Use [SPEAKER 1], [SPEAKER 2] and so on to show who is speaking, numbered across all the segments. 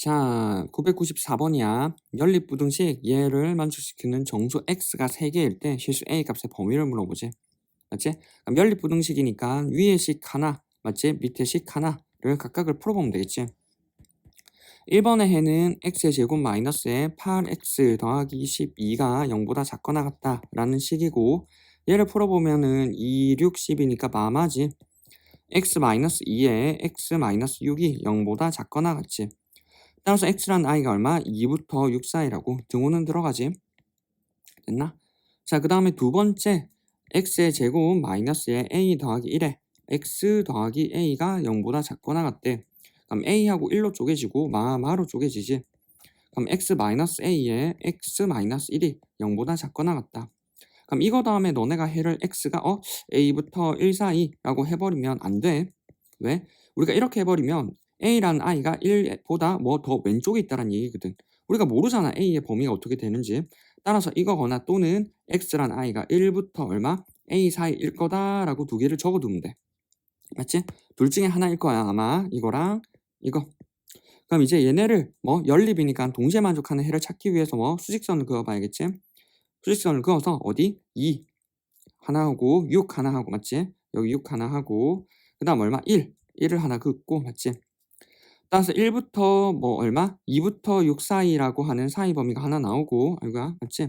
[SPEAKER 1] 자, 994번이야. 연립부등식 얘를 만족시키는 정수 x가 3개일 때 실수 a 값의 범위를 물어보지. 맞지? 그럼 연립부등식이니까 위에 식 하나, 맞지? 밑에 식 하나를 각각을 풀어보면 되겠지. 1번의 해는 x의 제곱 마이너스에 8x 더하기 12가 0보다 작거나 같다 라는 식이고 얘를 풀어보면은 2, 6, 10이니까 마마지. x 마이너스 2에 x 마이너스 6이 0보다 작거나 같지. 따라서 x란 i가 얼마? 2부터 6 사이라고 등호는 들어가지. 됐나? 자, 그 다음에 두 번째 x의 제곱 마이너스에 a 더하기 1에 x 더하기 a가 0보다 작거나 같대. 그럼 a하고 1로 쪼개지고 마마로 쪼개지지. 그럼 x 마이너스 a에 x 마이너스 1이 0보다 작거나 같다. 그럼 이거 다음에 너네가 해를 x가 어 a부터 1 사이라고 해버리면 안 돼. 왜? 우리가 이렇게 해버리면 a라는 i가 1보다 뭐 더 왼쪽에 있다는 얘기거든. 우리가 모르잖아 a의 범위가 어떻게 되는지. 따라서 이거거나 또는 x란 i가 1부터 얼마 a 사이일 거다라고 두 개를 적어두면 돼. 맞지? 둘 중에 하나일 거야 아마 이거랑 이거. 그럼 이제 얘네를 뭐 연립이니까 동시에 만족하는 해를 찾기 위해서 뭐 수직선을 그어봐야겠지? 수직선을 그어서 어디? 2 하나 하고 6 하나 하고 맞지? 여기 6 하나 하고 그 다음 얼마? 1 1을 하나 긋고 맞지? 따라서 1부터 뭐 얼마? 2부터 6 사이라고 하는 사이 범위가 하나 나오고 알가 맞지?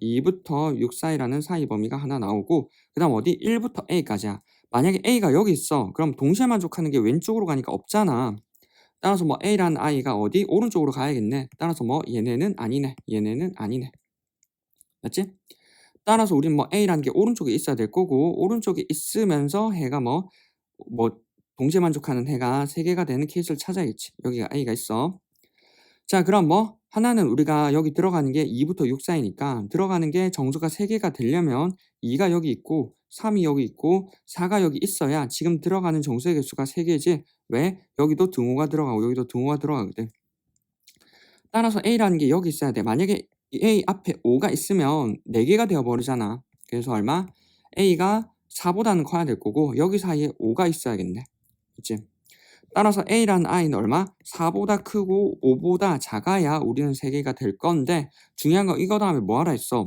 [SPEAKER 1] 2부터 6 사이라는 사이 범위가 하나 나오고 그 다음 어디? 1부터 A까지야. 만약에 A가 여기 있어. 그럼 동시에 만족하는 게 왼쪽으로 가니까 없잖아. 따라서 뭐 A라는 I가 어디? 오른쪽으로 가야겠네. 따라서 뭐 얘네는 아니네. 얘네는 아니네. 맞지? 따라서 우리는 뭐 A라는 게 오른쪽에 있어야 될 거고 오른쪽에 있으면서 해가 뭐뭐 동시에 만족하는 해가 3개가 되는 케이스를 찾아야겠지. 여기가 A가 있어. 자 그럼 뭐 하나는 우리가 여기 들어가는 게 2부터 6 사이니까 들어가는 게 정수가 3개가 되려면 2가 여기 있고 3이 여기 있고 4가 여기 있어야 지금 들어가는 정수의 개수가 3개지 왜? 여기도 등호가 들어가고 여기도 등호가 들어가거든. 따라서 A라는 게 여기 있어야 돼. 만약에 A 앞에 5가 있으면 4개가 되어버리잖아. 그래서 얼마? A가 4보다는 커야 될 거고 여기 사이에 5가 있어야겠네. 그치? 따라서 A라는 i는 얼마? 4보다 크고 5보다 작아야 우리는 3개가 될 건데 중요한 건 이거 다음에 뭐 하라 했어?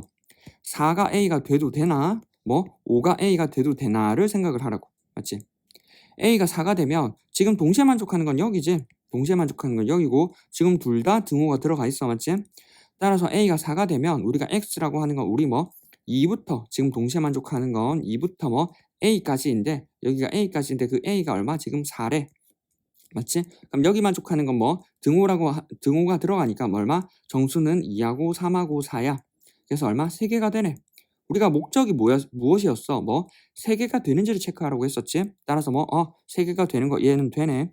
[SPEAKER 1] 4가 A가 돼도 되나? 뭐 5가 A가 돼도 되나를 생각을 하라고. 맞지? A가 4가 되면 지금 동시에 만족하는 건 여기지. 동시에 만족하는 건 여기고 지금 둘 다 등호가 들어가 있어. 맞지? 따라서 A가 4가 되면 우리가 X라고 하는 건 우리 뭐 2부터 지금 동시에 만족하는 건 2부터 뭐 A까지인데 여기가 A까지인데 그 A가 얼마? 지금 4래. 맞지? 그럼 여기 만족하는 건 뭐 등호라고 하, 등호가 들어가니까 뭐 얼마? 정수는 2하고 3하고 4야. 그래서 얼마? 3개가 되네. 우리가 목적이 뭐야, 무엇이었어? 뭐 3개가 되는지를 체크하라고 했었지. 따라서 뭐 어, 3개가 되는 거 얘는 되네.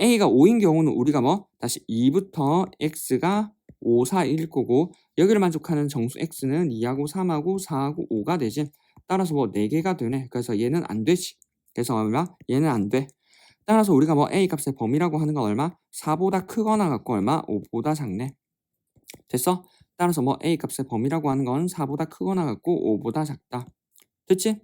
[SPEAKER 1] A가 5인 경우는 우리가 뭐 다시 2부터 X가 5, 4, 1일 거고 여기를 만족하는 정수 X는 2하고 3하고 4하고 5가 되지. 따라서 뭐 4개가 되네. 그래서 얘는 안 되지. 그래서 얼마? 얘는 안 돼. 따라서 우리가 뭐 A 값의 범위라고 하는 건 얼마? 4보다 크거나 같고 얼마? 5보다 작네. 됐어? 따라서 뭐 A 값의 범위라고 하는 건 4보다 크거나 같고 5보다 작다. 됐지?